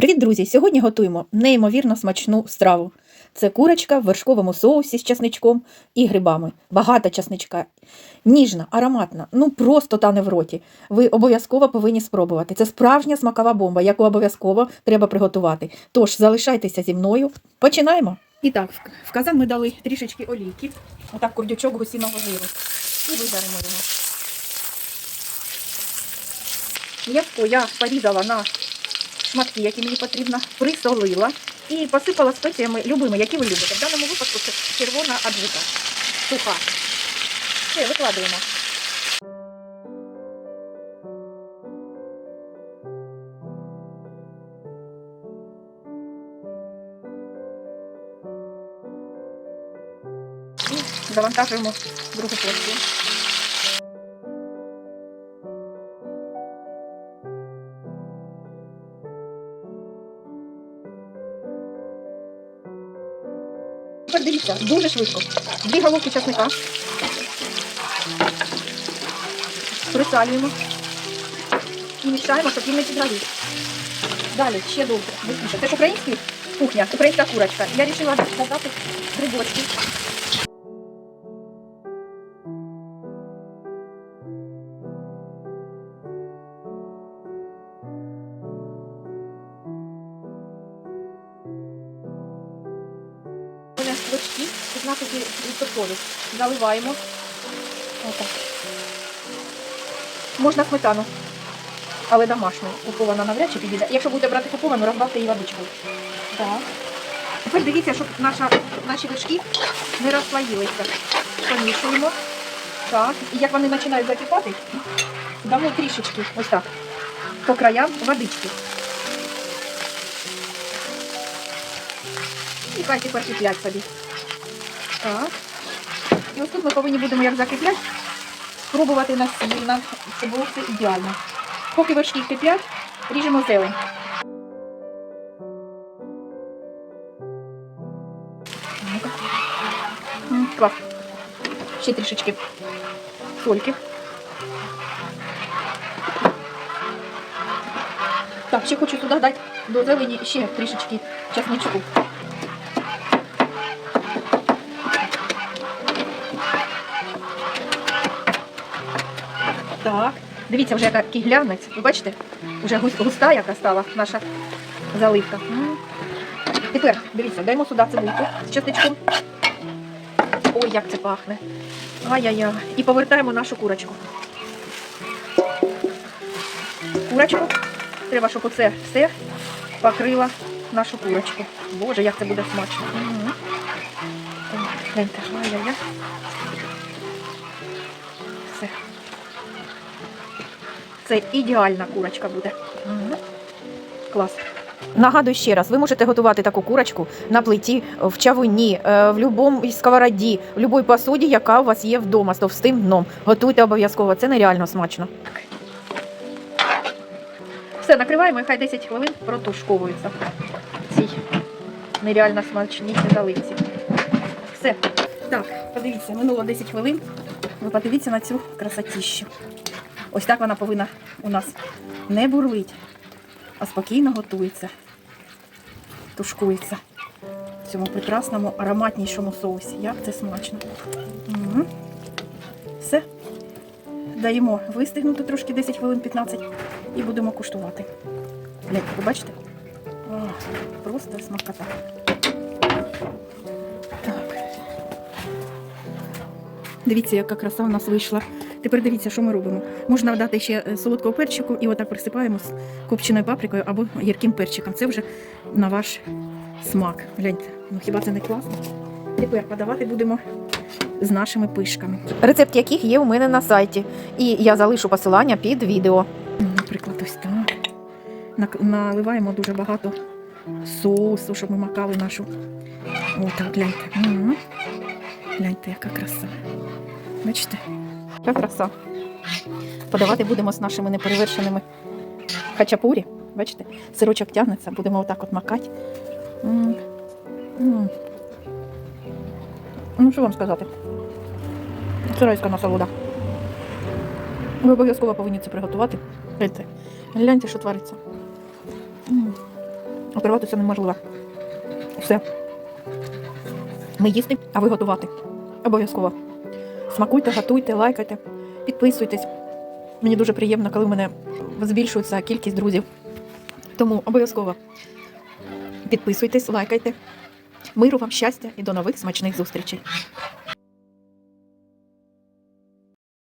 Привіт, друзі! Сьогодні готуємо неймовірно смачну страву. Це курочка в вершковому соусі з часничком і грибами. Багато часничка. Ніжна, ароматна, ну просто тане в роті. Ви обов'язково повинні спробувати. Це справжня смакова бомба, яку обов'язково треба приготувати. Тож залишайтеся зі мною. Починаємо. І так, в- казан ми дали трішечки олійки, отак курдючок гусіного жиру. І вижаримо його. М'яско я порізала на шматки, які мені потрібно, присолила і посипала спеціями любими, які ви любите. В даному випадку це червона аджика, суха. Все, викладуємо. І завантажуємо другу порцію. Тепер дивіться, дуже швидко. Дві головки часника. Присалюємо. І мішаємо, щоб він не підгорів. Далі, ще добре. Це ж українська кухня, українська курочка. Я вирішила додати грибочки. У 15% заливаємо. Отак. Можна сметану, але домашню. Купована навряд чи підійде. Якщо будете брати куповану, розбавте її водичкою. Так. Тепер дивіться, щоб наша, наші вершки не розслоїлися. Помішуємо. Так. І як вони починають закипати, дамо трішечки ось так. По краям водички. І хай тепер киплять собі. Так. І ось тут ми повинні будемо, як закиплять, спробувати на сіль, на це було все ідеально. Поки вершки киплять, ріжемо зелень. Клас. Ще трішечки сольки. Так, ще хочу туди дати до зелені ще трішечки часничку. Так, дивіться, вже яка кіглянець. Ви бачите? Вже густа, яка стала наша заливка. М. Тепер дивіться, даємо сюди цибульку з часничком. Ой, як це пахне. Ай-яй-яй. І повертаємо нашу курочку. Курочку. Треба, щоб оце все покрило нашу курочку. Боже, як це буде смачно. Гляньте, ай-яй-яй. Це ідеальна курочка буде. Клас. Нагадую ще раз, ви можете готувати таку курочку на плиті, в чавуні, е, в будь-якій сковороді, в будь-якій посуді, яка у вас є вдома з товстим дном. Готуйте обов'язково, це нереально смачно. Все, накриваємо і хай 10 хвилин протушковується. Цій нереально смачній заливці. Все. Так, подивіться, минуло 10 хвилин. Ви подивіться на цю красотіщу. Ось так вона повинна у нас не бурлить, а спокійно готується, тушкується в цьому прекрасному ароматнішому соусі. Як це смачно. Угу. Все. Даємо вистигнути трошки 10 хвилин 15 і будемо куштувати. Гляньте, ви бачите? О, просто смакота. Так. Дивіться, яка краса у нас вийшла. Тепер дивіться, що ми робимо. Можна дати ще е, солодкого перчику і отак присипаємо з копченою паприкою або гірким перчиком. Це вже на ваш смак. Гляньте, ну хіба це не класно? Тепер подавати будемо з нашими пишками. Рецепт яких є у мене на сайті. І я залишу посилання під відео. Наприклад, ось так. Наливаємо дуже багато соусу, щоб ми макали нашу. Отак, гляньте. Гляньте, яка краса. Бачите? Яка краса. Подавати будемо з нашими неперевершеними хачапурі. Бачите? Сирочок тягнеться, будемо отак от макати. Ну, що вам сказати? Це райська насолода. Ви обов'язково повинні це приготувати. Гляньте, гляньте, що твориться. М. Оперуватися неможливо. Все. Ми їсти, а ви готувати. Обов'язково. Смакуйте, готуйте, лайкайте, підписуйтесь. Мені дуже приємно, коли в мене збільшується кількість друзів. Тому обов'язково підписуйтесь, лайкайте. Миру вам щастя і до нових смачних зустрічей.